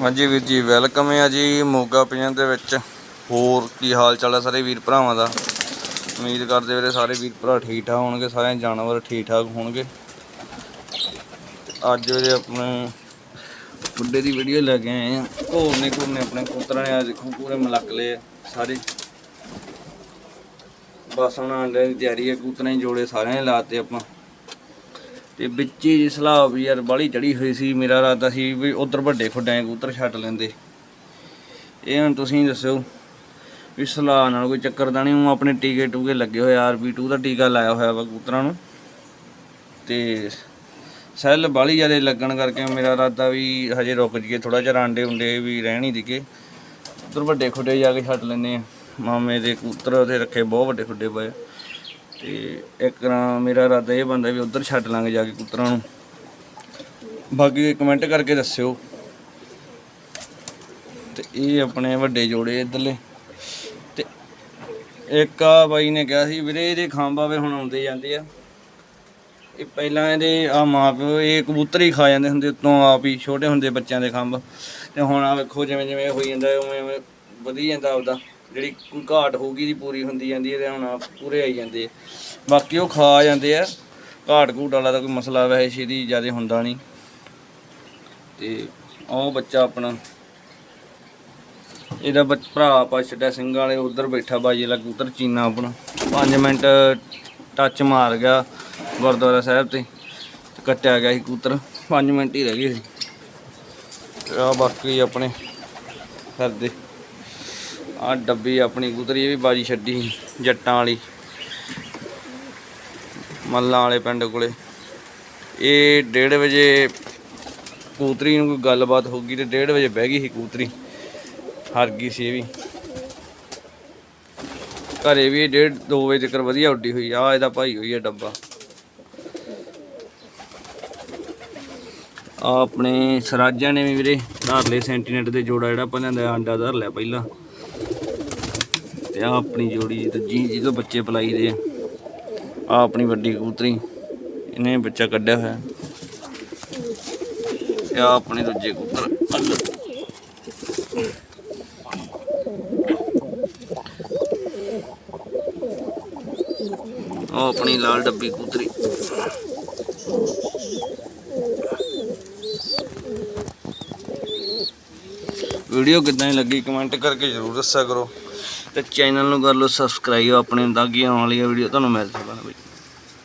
ਹਾਂਜੀ ਵੀਰ ਜੀ ਵੈਲਕਮ ਹੈ ਜੀ ਮੋਗਾ ਪਿੰਡ ਦੇ ਵਿੱਚ। ਹੋਰ ਕੀ ਹਾਲ ਚਾਲ ਹੈ ਸਾਰੇ ਵੀਰ ਭਰਾਵਾਂ ਦਾ? ਉਮੀਦ ਕਰਦੇ ਵੀਰੇ ਸਾਰੇ ਵੀਰ ਭਰਾ ਠੀਕ ਠਾਕ ਹੋਣਗੇ, ਸਾਰੇ ਜਾਨਵਰ ਠੀਕ ਠਾਕ ਹੋਣਗੇ। ਅੱਜ ਵੀਰੇ ਆਪਣੇ ਬੁੱਢੇ ਦੀ ਵੀਡੀਓ ਲੈ ਕੇ ਆਏ ਆ। ਘੋਰਨੇ ਘੋਰਨੇ ਆਪਣੇ ਕਬੂਤਰਾਂ ਨੇ ਆ ਦੇਖੋ ਪੂਰੇ ਮਲਕਲੇ ਲਏ ਸਾਰੇ। ਬਸ ਹੁਣ ਆਂਡੇ ਦੀ ਤਿਆਰੀ ਹੈ ਕਬੂਤਰਾਂ ਦੇ ਜੋੜੇ ਸਾਰਿਆਂ ਨੇ ਲਾਤੇ ਆਪਾਂ। ਤੇ ਵਿੱਚ ਹੀ ਜੀ ਸਲਾਹ ਵੀ ਯਾਰ ਬਾਲੀ ਚੜੀ ਹੋਈ ਸੀ ਮੇਰਾ ਇਰਾਦਾ ਸੀ ਵੀ ਉਧਰ ਵੱਡੇ ਖੁੱਡਾਂ ਕਬੂਤਰ ਛੱਡ ਲੈਂਦੇ। ਇਹ ਹੁਣ ਤੁਸੀਂ ਦੱਸੋ ਵੀ ਸਲਾਹ ਨਾਲ ਕੋਈ ਚੱਕਰ ਤਾਂ ਨਹੀਂ, ਉਹ ਆਪਣੇ ਟੀਕੇ ਟੂਕੇ ਲੱਗੇ ਹੋਏ ਆਰਬੀ2 ਦਾ ਟੀਕਾ ਲਾਇਆ ਹੋਇਆ ਵਾ ਕਬੂਤਰਾਂ ਨੂੰ। ਤੇ ਸੈੱਲ ਬਾਲੀ ਜ਼ਿਆਦਾ ਲੱਗਣ ਕਰਕੇ ਮੇਰਾ ਇਰਾਦਾ ਵੀ ਹਜੇ ਰੁਕ ਜੀਏ ਥੋੜਾ ਜਿਹਾ ਆਂਡੇ ਹੁੰਦੇ ਵੀ ਰਹਿਣ ਹੀ ਦਿਕੇ ਉਧਰ ਵੱਡੇ ਖੁੱਡੇ ਜਾ ਕੇ ਛੱਡ ਲੈਂਦੇ ਆ। ਮਾਮੇ ਦੇ ਕਬੂਤਰ ਉਹਦੇ ਰੱਖੇ, ਬਹੁਤ ਵੱਡੇ ਖੁੱਡੇ ਪਏ ਤੇ ਇੱਕ ਨਾ ਮੇਰਾ ਇਰਾਦਾ ਇਹ ਬੰਦਾ ਵੀ ਉਧਰ ਛੱਡ ਲਾਂਗੇ ਜਾ ਕੇ ਕਬੂਤਰਾਂ ਨੂੰ। ਬਾਕੀ ਕਮੈਂਟ ਕਰਕੇ ਦੱਸਿਓ। ਤੇ ਇਹ ਆਪਣੇ ਵੱਡੇ ਜੋੜੇ ਇਧਰਲੇ। ਤੇ ਇੱਕ ਆ ਬਾਈ ਨੇ ਕਿਹਾ ਸੀ, ਵੀਰੇ ਇਹਦੇ ਖੰਭ ਆਵੇ ਹੁਣ ਆਉਂਦੇ ਜਾਂਦੇ ਆ। ਇਹ ਪਹਿਲਾਂ ਇਹਦੇ ਆ ਮਾਂ ਪਿਓ, ਇਹ ਕਬੂਤਰ ਹੀ ਖਾ ਜਾਂਦੇ ਹੁੰਦੇ ਉਤੋਂ ਆਪ ਹੀ, ਛੋਟੇ ਹੁੰਦੇ ਬੱਚਿਆਂ ਦੇ ਖੰਭ ਤੇ ਹੁਣ ਆ ਵੇਖੋ ਜਿਵੇਂ ਜਿਵੇਂ ਹੋਈ ਜਾਂਦਾ ਉਵੇਂ ਉਵੇਂ ਵਧੀ ਜਾਂਦਾ ਆਪਦਾ। ਜਿਹੜੀ ਕੋਈ ਘਾਟ ਹੋਊਗੀ ਦੀ ਪੂਰੀ ਹੁੰਦੀ ਜਾਂਦੀ ਹੈ ਤੇ ਹੁਣ ਪੂਰੇ ਆਈ ਜਾਂਦੇ ਆ। ਬਾਕੀ ਉਹ ਖਾ ਜਾਂਦੇ ਆ। ਘਾਟ ਘੂਟ ਵਾਲਾ ਤਾਂ ਕੋਈ ਮਸਲਾ ਵੈਸੇ ਛੇਤੀ ਜ਼ਿਆਦਾ ਹੁੰਦਾ ਨਹੀਂ। ਤੇ ਉਹ ਬੱਚਾ ਆਪਣਾ, ਇਹਦਾ ਬੱਚ- ਭਰਾ ਆਪਾਂ ਛੱਡਿਆ ਸਿੰਘ ਵਾਲੇ, ਉਧਰ ਬੈਠਾ ਬਾਜੀ ਵਾਲਾ ਕਬੂਤਰ, ਚੀਨਾ ਆਪਣਾ। 5 ਮਿੰਟ ਟੱਚ ਮਾਰ ਗਿਆ ਗੁਰਦੁਆਰਾ ਸਾਹਿਬ ਤੇ ਤੇ ਕੱਟਿਆ ਗਿਆ ਸੀ ਕੂਤਰ 5 ਮਿੰਟ ਹੀ ਰਹਿ ਗਏ ਸੀ। ਆ ਬਾਕੀ ਆਪਣੇ ਫਿਰਦੇ ਆ ਡੱਬੀ ਆਪਣੀ ਕਬੂਤਰੀ ਇਹ ਵੀ ਬਾਜੀ ਛੱਡੀ ਸੀ, ਜੱਟਾਂ ਵਾਲੀ। ਮੱਲਾਂ ਵਾਲੇ ਪਿੰਡ ਕੋਲੇ। ਇਹ 1:30 ਵਜੇ ਕੂਤਰੀ ਨੂੰ ਕੋਈ ਗੱਲਬਾਤ ਹੋ ਗਈ ਤੇ 1:30 ਵਜੇ ਬਹਿ ਗਈ ਸੀ ਕੂਤਰੀ। ਹਰ ਗਈ ਸੀ ਇਹ ਵੀ। ਘਰੇ ਵੀ 1:30 2 ਵਜੇ ਤੱਕ ਵਧੀਆ ਉੱਡੀ ਹੋਈ ਆ ਇਹਦਾ ਭਾਈ ਹੋਈ ਆ ਡੱਬਾ। ਆ ਆਪਣੇ ਸਰਾਜਾਂ ਨੇ ਵੀ ਵੀਰੇ ਧਾਰ ਲਏ ਸੈਂਟੀਨੈਟ ਦੇ ਜੋੜਾ ਜਿਹੜਾ ਆਪਾਂ ਲਿਆਂਦਾ ਆਂਡਾ ਧਰ ਲਿਆ ਪਹਿਲਾਂ। ਤੇ ਆ ਆਪਣੀ ਜੋੜੀ ਦੂਜੀ ਜਿਹਦੇ ਬੱਚੇ ਪਲਾਈ ਦੇ ਆ। ਆਹ ਆਪਣੀ ਵੱਡੀ ਕਬੂਤਰੀ, ਇਹਨੇ ਬੱਚਾ ਕੱਢਿਆ ਹੋਇਆ। ਤੇ ਆ ਆਪਣੇ ਦੂਜੇ ਕਬੂਤਰ ਉਹ ਆਪਣੀ ਲਾਲ ਡੱਬੀ ਕਬੂਤਰੀ। ਵੀਡੀਓ ਕਿੱਦਾਂ ਦੀ ਲੱਗੀ ਕਮੈਂਟ ਕਰਕੇ ਜ਼ਰੂਰ ਦੱਸਿਆ ਕਰੋ। ਤੇ ਚੈਨਲ ਨੂੰ ਕਰ ਲਓ ਸਬਸਕ੍ਰਾਈਬ, ਆਪਣੇ ਤਾਂ ਕਿ ਆਉਣ ਵਾਲੀਆਂ ਵੀਡੀਓ ਤੁਹਾਨੂੰ ਮਿਲ ਸਕਣ ਬਈ।